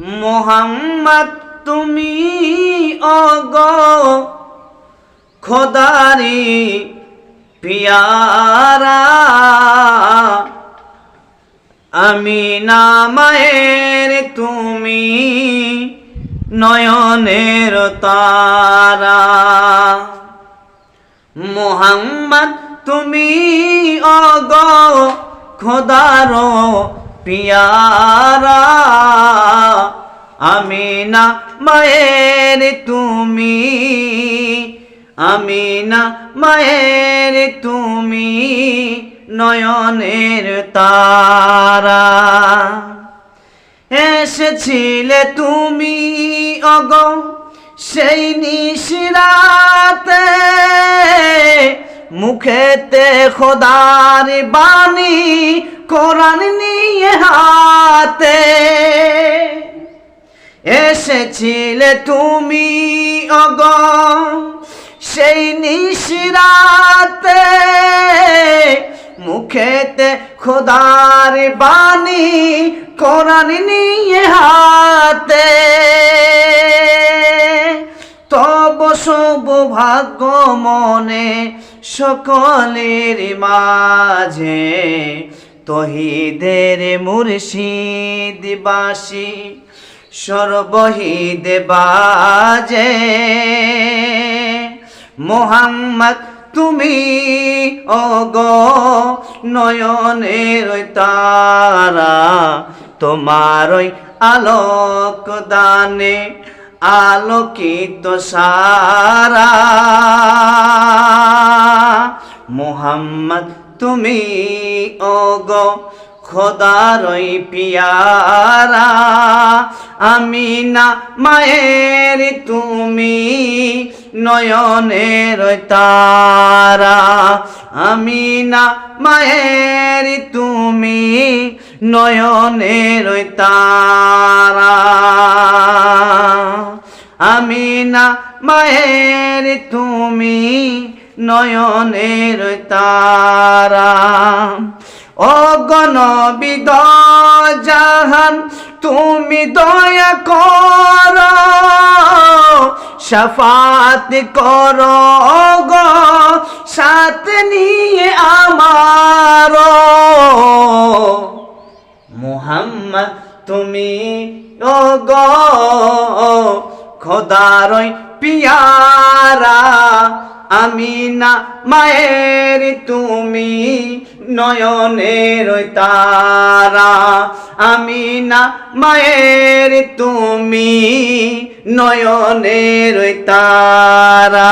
মোহাম্মদ, তুমি অগ খোদারি পিয়ারা। আমি নামায়ের তুমি নয়নের তারা। মোহাম্মদ, তুমি অগ খোদার পিয়ারা। না মায়ের তুমি। আমি না মায়ের তুমি, নয়নের তারা। এসেছিলে তুমি, অগ, সেই নিশিরাতে। মুখেতে খোদার বাণী, কোরআন নিয়ে হাতে। এসেছিলে তুমি, অগ, সেই নিশিরাতে মুখেতে খোদার বাণী কোরআন নিয়ে হাতে। তব সৌভাগ্য মনে সকলের মাঝে, তহিদের মুর্শিদ বাসী সর্বহিদ বাজে। মোহাম্মদ, তুমি অগ নয়নের তারা, তোমার ওই আলোক দানে আলোকিত সারা। মোহাম্মদ, তুমি খোদারই পিয়ারা। আমি না মায়ের, তুমি নয়নের তারা। আমি না মায়ের, তুমি নয়নের তারা। আমি না মায়ের, তুমি নয়নের তারা। অগণবিদ জাহান তুমি দয়া কর, শফাত কর গ সাথ নিয়ে আমার। মোহাম্মদ, তুমি ও গ খোদারই পিয়ারা আমি না মায়ের তুমি নয়নের তারা আমি না মায়ের তুমি নয়নের তারা।